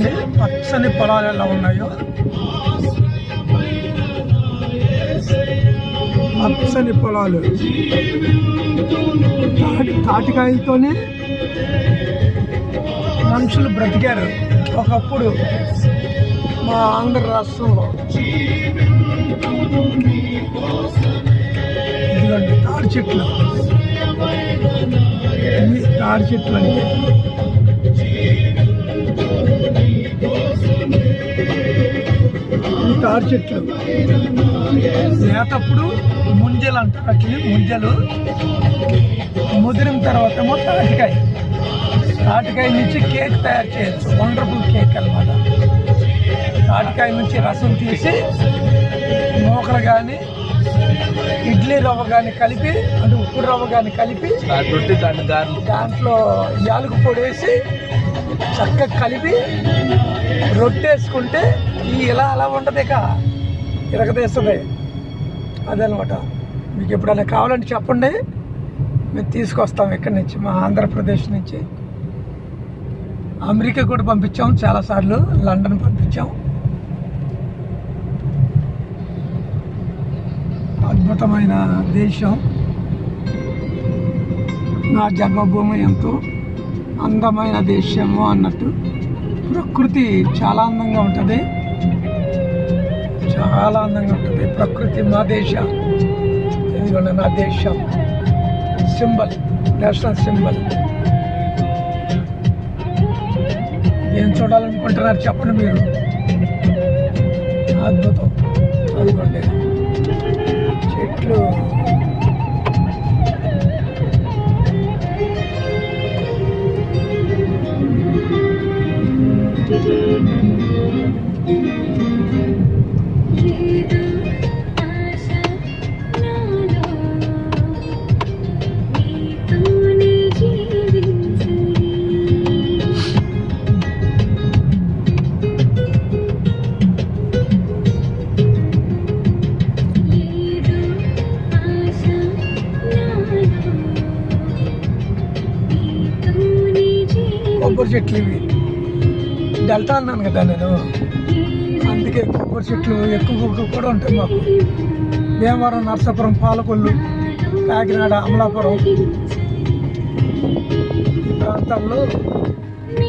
చూడండి. పచ్చని పొలాలు ఎలా ఉన్నాయో. పచ్చని పొలాలు. తాటి తాటికాయలతోనే మనుషులు బ్రతికారు. ఒకప్పుడు మా ఆంధ్ర రాష్ట్రంలో. ఇదిగోండి తాడి చెట్లు. తాడి చెట్లు అంటే తాడి చెట్లు. లేతప్పుడు ముంజలు అంటారు. అట్లే ముంజలు. ముదిరిన తర్వాత ఏమో తాటికాయ తాటికాయ నుంచి కేక్ తయారు చేయొచ్చు. వండర్ఫుల్ కేక్ అన్నమాట. తాటికాయ నుంచి రసం తీసి మోకలు కానీ ఇడ్లీ రవ్వ కానీ కలిపి అంటే ఉప్పు రవ్వ కానీ కలిపి దాంట్లో యాలకు పొడి వేసి చక్కగా కలిపి రొట్టేసుకుంటే ఈ ఇలా అలా ఉంటుంది ఇక? ఇరగదీస్తుంది అదనమాట మీకు ఎప్పుడైనా కావాలంటే చెప్పండి. మేము తీసుకొస్తాం ఇక్కడి నుంచి మా ఆంధ్రప్రదేశ్ నుంచి. అమెరికా కూడా పంపించాం చాలాసార్లు లండన్ పంపించాం. అద్భుతమైన దేశం. నా జన్మభూమి ఎంతో అందమైన దేశము అన్నట్టు. ప్రకృతి చాలా అందంగా ఉంటుంది. చాలా అందంగా ఉంటుంది. ప్రకృతి మా దేశ. ఎందుకంటే నా దేశం. Symbol national symbol. ఏం చూడాలనుకుంటున్నారు చెప్పండి మీరు? అద్భుతం. అదిగోండి. కొబ్బరి చెట్లు ఇవి. డెల్టా అన్నాను కదా నేను. అందుకే కొబ్బరి చెట్లు ఎక్కువ కూడా ఉంటాయి మాకు. భీమవరం నర్సాపురం పాలకొల్లు కాకినాడ అమలాపురం. ఈ ప్రాంతాల్లో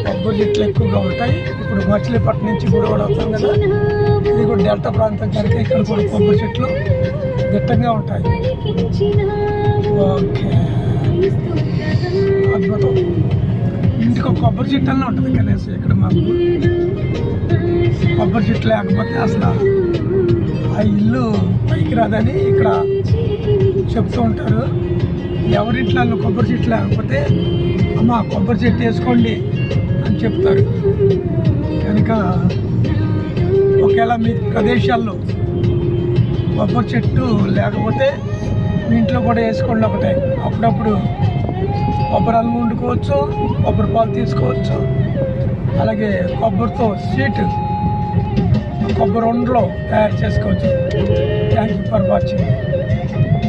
కొబ్బరి చెట్లు ఎక్కువగా ఉంటాయి. ఇప్పుడు మచిలీపట్నం నుంచి కూడా వస్తాం కదా. ఇది కూడా డెల్టా ప్రాంతం కనుక ఇక్కడ కూడా కొబ్బరి చెట్లు దిట్టంగా ఉంటాయి. ఓకే. అద్భుతం. కొబ్బరి చెట్టు ఉంటుంది కనీసం ఇక్కడ మాకు. కొబ్బరి చెట్టు లేకపోతే అసలు ఆ ఇల్లు పైకి రాదని ఇక్కడ చెప్తూ ఉంటారు. ఎవరింట్లో కొబ్బరి చెట్టు లేకపోతే అమ్మ కొబ్బరి చెట్టు వేసుకోండి అని చెప్తారు. కనుక ఒకవేళ మీ ప్రదేశాల్లో కొబ్బరి చెట్టు లేకపోతే మీ ఇంట్లో కూడా వేసుకోండి ఒకటే. అప్పుడప్పుడు కొబ్బరి అల్లం వండుకోవచ్చు కొబ్బరి పాలు తీసుకోవచ్చు. అలాగే కొబ్బరితో స్వీట్ కొబ్బరి ఉండలో తయారు చేసుకోవచ్చు. Thank you for watching